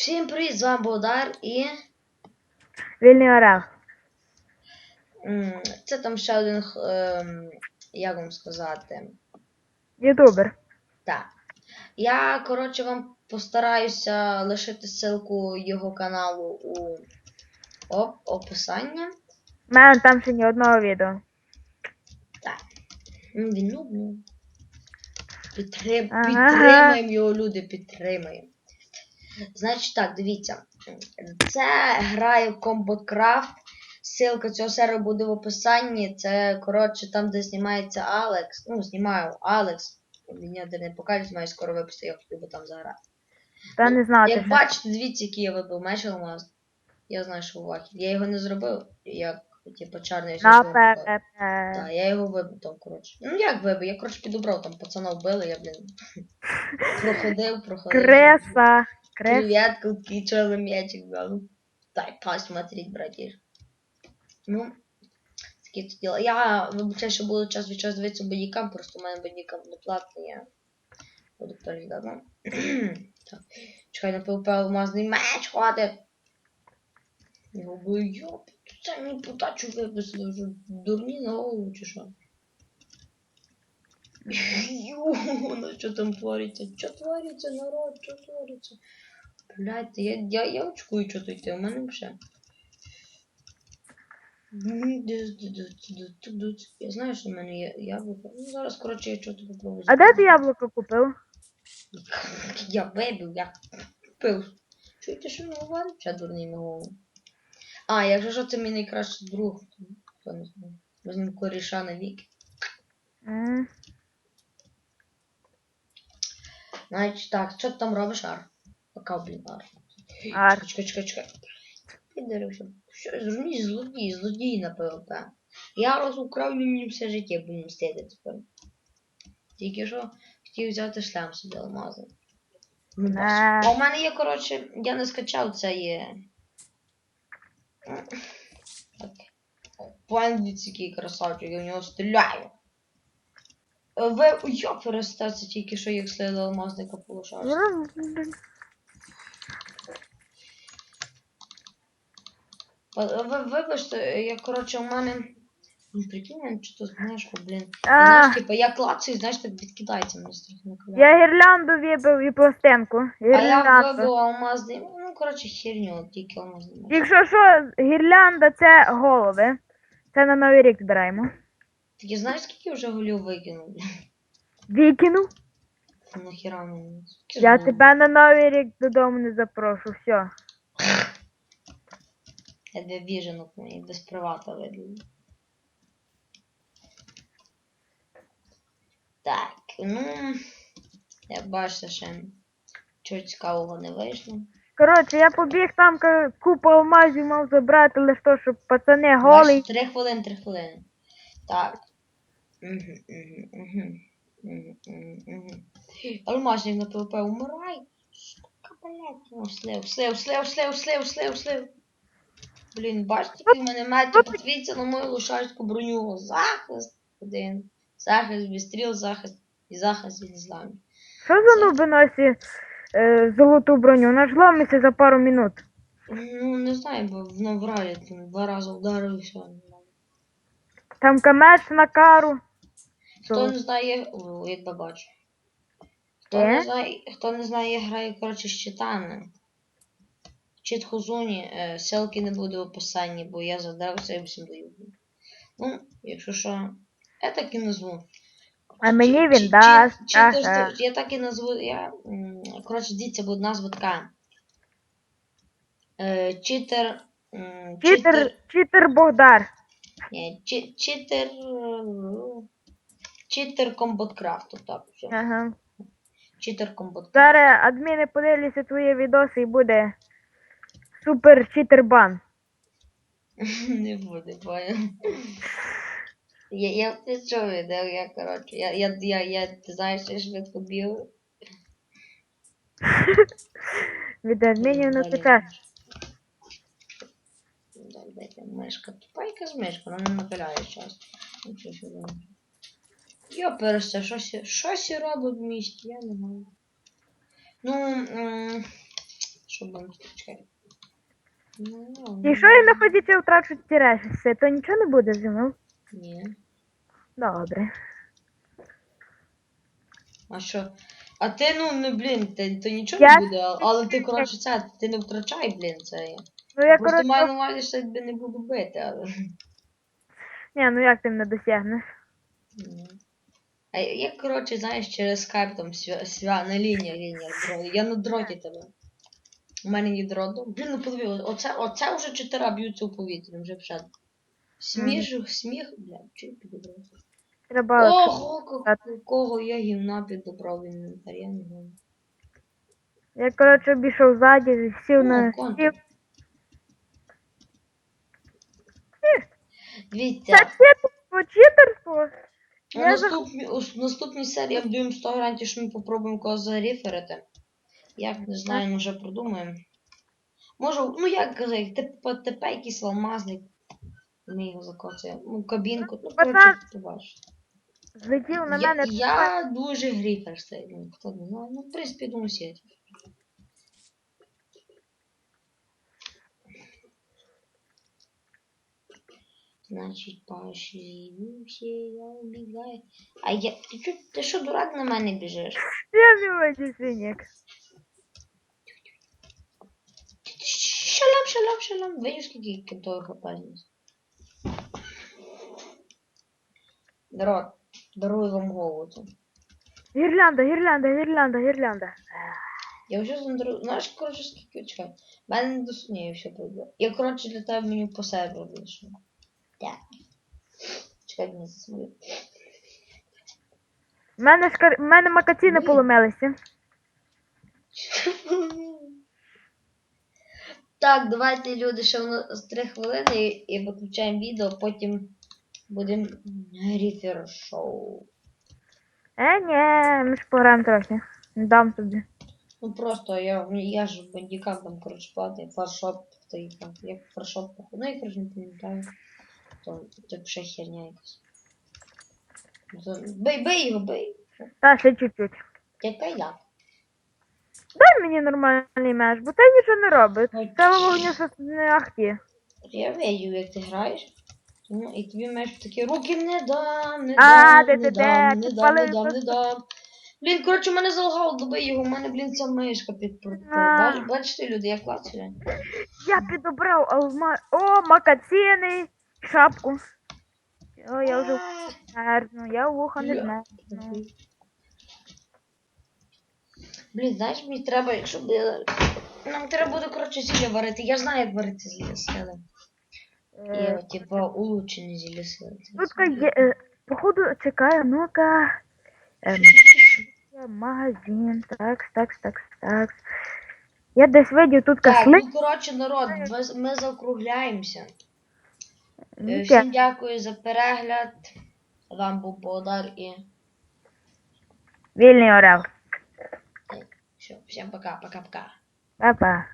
Всім привіт, з вами Богдар і Вільний орел. це там ще один, ем, як вам сказати. Ютубер. Так. Я, коротше, вам постараюся лишити ссылку його каналу у оп- описанні. У мене там ще ні одного відео. Так. Ну, Він нубний. Підтрим... Ага. Підтримаємо його, люди, підтримаємо. Значить так, дивіться. Це грає Craft. Ссылка цього серверу буде в описанні. Це, коротше, там, де знімається Алекс. Ну, знімаю Алекс. Він ніде не покажуть, має скоро випустити, я хотів би там заграти. Та не знати. Як бачите, дивіться, який я вибив меч алмаз. Я знаю, що у Вахід. Я його не зробив, як, типу, чарний Так, я його вибив там, коротше. Ну як вибив? Я, коротше, підобрав, там пацана вбили, я, блін. Проходив, проходив. Креса. Крес. Привет, кулки, черный мячик взял. Дай посмотреть, братиш. Ну, такі то діла. Я вибачаю, що буду час від часу дивитися бодікам, просто у мене бодікам не платний, я буду переглядати. Ну, так. Чекай, на ПВП алмазний меч хватить. Я говорю, йоп, це мені подачу виписали, вже дурні на голову чи що? Йо, ну що там твориться? Що твориться, народ, що твориться? Блядь, я, я, я очкую, що тут йти, у мене вже. Я знаю, що в мене є яблуко. Ну, зараз, коротше, я чого-то попробую. А де ти яблуко купив? Я вибив, я купив. Чуєте, що не говорить? Ще дурний на голову. А, якщо що, це мій найкращий друг. Хто не знає. Ми з ним коріша на віки. М, Значить, так, що ти там робиш, Ар? Пока, блін, Ар. Ар. Чекай, чекай, чекай. Підарився. Що, зрозумій, злодій, злодій на ПВП. Я раз украв мені все життя, будемо мстити тепер. Тільки що хотів взяти шлям собі алмази. А у мене є, коротше, я не скачав це є. Так. Пандіць який красавчик, я в нього стріляю. Ви, я перестаться тільки що їх слили алмазника полушарства. Ви, ви, вибачте, я, коротше, у мене. Ну, прикинь, що то знаєш, блін. Знаєш, типа, я клацаю, знаєш, так відкидається мені страшно. Я гірлянду вибив і пластинку. А я Гірлянду. вибив алмазний, ну, коротше, херню, тільки алмазний. Якщо що, гірлянда це голови. Це на Новий рік збираємо. Тільки знаєш, скільки вже голів викинув, блін? Викину. Нахіра мені. Я тебе на Новий рік додому не запрошу. Все. Я тебе біженок мені без привата видаю. Так, ну. Як бачите, ще чого цікавого не вийшло. Коротше, я побіг там купу алмазів мав забрати, лише то, щоб пацани голий. Три хвилини, три хвилини. Так. Угу, угу, угу. Угу, угу, угу. Алмазник на ПВП умирай. Сука, блядь. Ну, слив, слив, слив, слив, слив, слив, слив. Блін, бачите, який в мене метр. Подивіться на мою лошадську броню. Захист один. Захист, відстріл, захист і захист від зламів. Що за нуби носі е, золоту броню? Вона ж ломиться за пару минут. Ну, не знаю, бо воно в ралі там два рази вдарив і все. Там камець на кару. Хто не знає, о, би бачу. Хто Е? не знає, хто не знає, грає, коротше, з читами. Чит Хузуні, е, ссылки не буде в описанні, бо я задався і всім даю. Ну, якщо що, я так і назву. А мені він дасть. Я так і назву, я, коротше, дивіться, буде назва така. Е, Читер, Читер, читер Богдар. ні, чи- читер, е, читер комботкрафту, так. Ага. Читер комботкрафт. Зараз адміни подивляться твої відоси і буде супер читер бан. Не буде, понял. Я, я ти що видав, я, коротше, я, я, я, я, ти знаєш, я швидко бігаю. Від адмінів не. Далі, дайте мишка. Тупа якась мишка, вона не напиляє час. Я пересте, щось, щось в місті, я не знаю. Ну, вам чекай. Ну, Якщо я на ході чи втрачу ці ресурси, то нічого не буде зі мною. Ні. Добре. А що? А ти, ну, не, блін, ти, то нічого Я- не буде, а- але ти, коротше, це, ти не втрачай, блін, це. Ну я Просто маю на коротше. увазі, що я тебе не буду бити, але. Ні, ну як ти мене досягнеш? Ні. А я, я, коротше, знаєш, через скайп там свя, свя, на лінія, лінія, я на дроті тебе. У мене є дрот. ну, Блін, ну подиви, оце, оце вже чотири б'ються у повітрі, вже вже. Сміх, сміх, бля, чи підобрав. Треба. Ого, ко- кого я гімна підобрав в інвентарі, я не знаю. Я коротше обійшов ззаді, сів на стіл. Дивіться, Це читерство, читерство. у наступній, у серії я будемо 100 гарантій, що ми попробуємо когось зареферити. Як, не знаю, може придумаємо. Може, ну як казати, типу ТП якийсь алмазник. Ми його закоцаємо. Ну, кабінку. Ну, коротше, Пацан. побачиш. Злетів на Я, мене. я дуже гріфер ну, хто не знає. Ну, в принципі, думаю, всі. Значить, з'явився, я убігаю. А я. Ти чо, ти що, дурак на мене біжиш? Я сьогодні синяк. Шалам, шалам, шалам. Видиш, скільки кентових опазність. Народ, дарую вам голову. Гірлянда, гірлянда, гірлянда, гірлянда. Я вже зандеру. Знаєш, коротше, скільки чекай. В мене не дос... Ні, я все пройду. Я, коротше, для тебе меню по себе вийшов. Так. Чекай, мені засмолю. У мене, шкар... в мене макаціни Ні. поломилися. Так, давайте, люди, ще нас 3 хвилини і, виключаємо відео, потім будемо ріфер шоу. Е, ні, ми ж пограємо трохи. Дам тобі. Ну просто я, я ж бандікам там, коротше, платний, фаршоп, то і там, як фаршоп, походу. Ну, я, коротше, не пам'ятаю. То, то ще херня якась. Ну, Бей, бей його, бей. Та ще чуть-чуть. Яка я? Дай мені нормальний меч, бо ти нічого не робить. Ой. Це вогню щось не ахті. Я видів, як ти граєш. Ну, і тобі маєш такі руки не дам, не А, дам, не ти, дам, не Ти дам, не дам, не дам. Блін, коротше, мене залгав, добий його, у мене, блін, ця мишка під А. Бач, Бачите, люди, як клацаю? Я підобрав алма... О, макаціни, шапку. О, я вже мерзну, я в вуха не Я- змерзну. Блін, знаєш, мені треба, якщо б я... Нам треба буде, коротше, зілля варити. Я знаю, як варити зілля сили. Я, типа, улучшене зілля сили. Є, е, походу, чекаю, ну-ка. Ем, магазин, так, так, так, так. Я десь видів тут Так, касли. ну, коротше, народ, ми, ми заокругляємося. Е, Всім дякую за перегляд. Вам був Богдар і Вільний орел. Все, всем пока, пока-пока. Па-па.